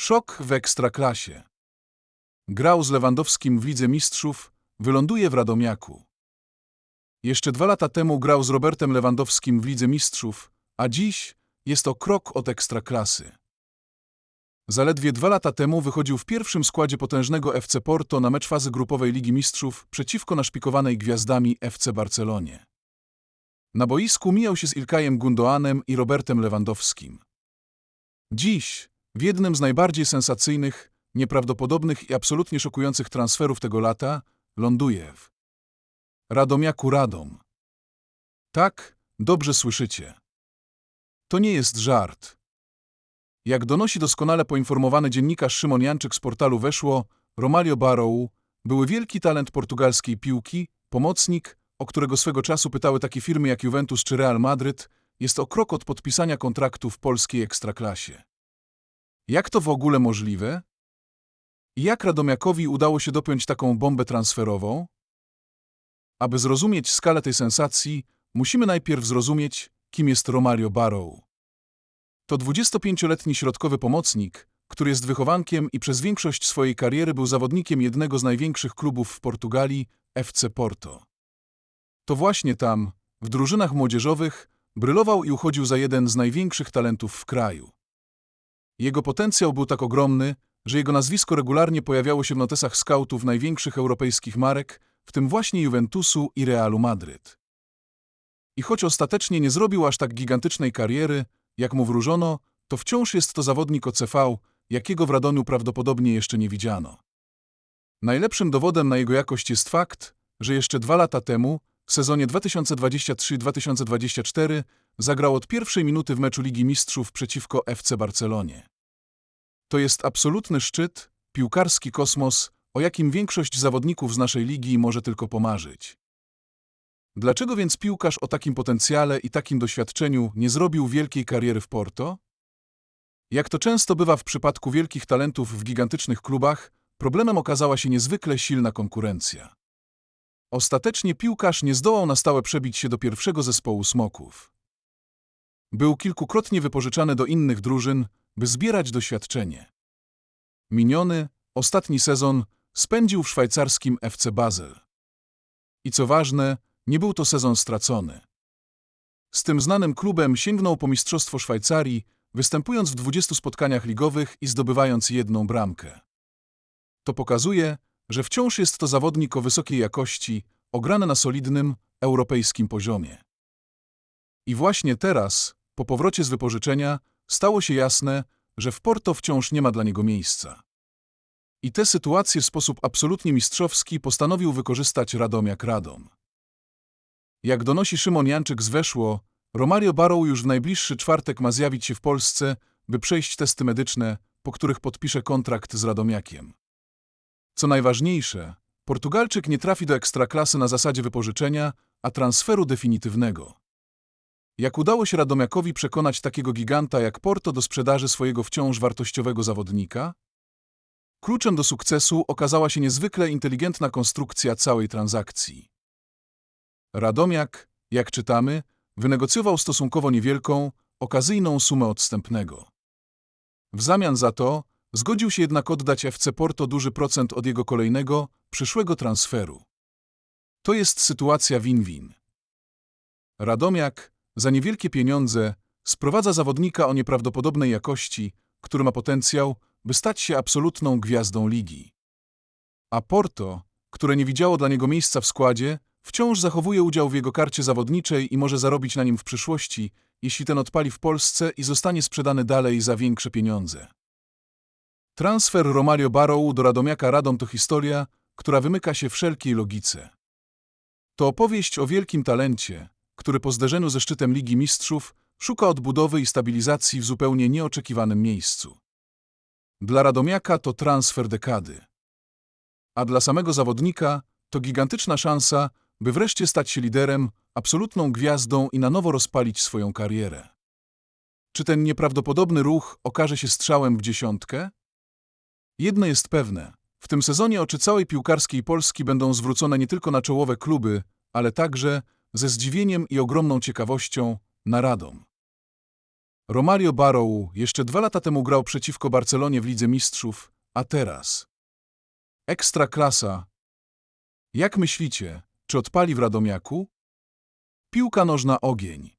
Szok w ekstraklasie. Grał z Lewandowskim w Lidze Mistrzów, wyląduje w Radomiaku. Jeszcze dwa lata temu grał z Robertem Lewandowskim w Lidze Mistrzów, a dziś jest to krok od ekstraklasy. Zaledwie dwa lata temu wychodził w pierwszym składzie potężnego FC Porto na mecz fazy grupowej Ligi Mistrzów przeciwko naszpikowanej gwiazdami FC Barcelonie. Na boisku mijał się z Ilkajem Gundoanem i Robertem Lewandowskim. Dziś, w jednym z najbardziej sensacyjnych, nieprawdopodobnych i absolutnie szokujących transferów tego lata, ląduje w Radomiaku Radom. Tak, dobrze słyszycie. To nie jest żart. Jak donosi doskonale poinformowany dziennikarz Szymon Janczyk z portalu Weszło, Romario Barrow, były wielki talent portugalskiej piłki, pomocnik, o którego swego czasu pytały takie firmy jak Juventus czy Real Madryt, jest o krok od podpisania kontraktu w polskiej ekstraklasie. Jak to w ogóle możliwe? I jak Radomiakowi udało się dopiąć taką bombę transferową? Aby zrozumieć skalę tej sensacji, musimy najpierw zrozumieć, kim jest Romario Barrow. To 25-letni środkowy pomocnik, który jest wychowankiem i przez większość swojej kariery był zawodnikiem jednego z największych klubów w Portugalii, FC Porto. To właśnie tam, w drużynach młodzieżowych, brylował i uchodził za jeden z największych talentów w kraju. Jego potencjał był tak ogromny, że jego nazwisko regularnie pojawiało się w notesach skautów największych europejskich marek, w tym właśnie Juventusu i Realu Madryt. I choć ostatecznie nie zrobił aż tak gigantycznej kariery, jak mu wróżono, to wciąż jest to zawodnik OCV, jakiego w Radomiu prawdopodobnie jeszcze nie widziano. Najlepszym dowodem na jego jakość jest fakt, że jeszcze dwa lata temu, w sezonie 2023-2024, zagrał od pierwszej minuty w meczu Ligi Mistrzów przeciwko FC Barcelonie. To jest absolutny szczyt, piłkarski kosmos, o jakim większość zawodników z naszej ligi może tylko pomarzyć. Dlaczego więc piłkarz o takim potencjale i takim doświadczeniu nie zrobił wielkiej kariery w Porto? Jak to często bywa w przypadku wielkich talentów w gigantycznych klubach, problemem okazała się niezwykle silna konkurencja. Ostatecznie piłkarz nie zdołał na stałe przebić się do pierwszego zespołu smoków. Był kilkukrotnie wypożyczany do innych drużyn, by zbierać doświadczenie. Miniony, ostatni sezon spędził w szwajcarskim FC Basel. I co ważne, nie był to sezon stracony. Z tym znanym klubem sięgnął po Mistrzostwo Szwajcarii, występując w 20 spotkaniach ligowych i zdobywając jedną bramkę. To pokazuje, że wciąż jest to zawodnik o wysokiej jakości, ograny na solidnym, europejskim poziomie. I właśnie teraz, po powrocie z wypożyczenia, stało się jasne, że w Porto wciąż nie ma dla niego miejsca. I tę sytuację w sposób absolutnie mistrzowski postanowił wykorzystać Radomiak Radom. Jak donosi Szymon Janczyk z Weszło, Romario Barrow już w najbliższy czwartek ma zjawić się w Polsce, by przejść testy medyczne, po których podpisze kontrakt z Radomiakiem. Co najważniejsze, Portugalczyk nie trafi do ekstraklasy na zasadzie wypożyczenia, a transferu definitywnego. Jak udało się Radomiakowi przekonać takiego giganta jak Porto do sprzedaży swojego wciąż wartościowego zawodnika? Kluczem do sukcesu okazała się niezwykle inteligentna konstrukcja całej transakcji. Radomiak, jak czytamy, wynegocjował stosunkowo niewielką, okazyjną sumę odstępnego. W zamian za to zgodził się jednak oddać FC Porto duży procent od jego kolejnego, przyszłego transferu. To jest sytuacja win-win. Radomiak, za niewielkie pieniądze, sprowadza zawodnika o nieprawdopodobnej jakości, który ma potencjał, by stać się absolutną gwiazdą ligi. A Porto, które nie widziało dla niego miejsca w składzie, wciąż zachowuje udział w jego karcie zawodniczej i może zarobić na nim w przyszłości, jeśli ten odpali w Polsce i zostanie sprzedany dalej za większe pieniądze. Transfer Romario Barrow do Radomiaka Radom to historia, która wymyka się wszelkiej logice. To opowieść o wielkim talencie, który po zderzeniu ze szczytem Ligi Mistrzów szuka odbudowy i stabilizacji w zupełnie nieoczekiwanym miejscu. Dla Radomiaka to transfer dekady. A dla samego zawodnika to gigantyczna szansa, by wreszcie stać się liderem, absolutną gwiazdą i na nowo rozpalić swoją karierę. Czy ten nieprawdopodobny ruch okaże się strzałem w dziesiątkę? Jedno jest pewne. W tym sezonie oczy całej piłkarskiej Polski będą zwrócone nie tylko na czołowe kluby, ale także, ze zdziwieniem i ogromną ciekawością, na Radom. Romario Barrow jeszcze dwa lata temu grał przeciwko Barcelonie w Lidze Mistrzów, a teraz... Ekstra klasa. Jak myślicie, czy odpali w Radomiaku? Piłka nożna ogień.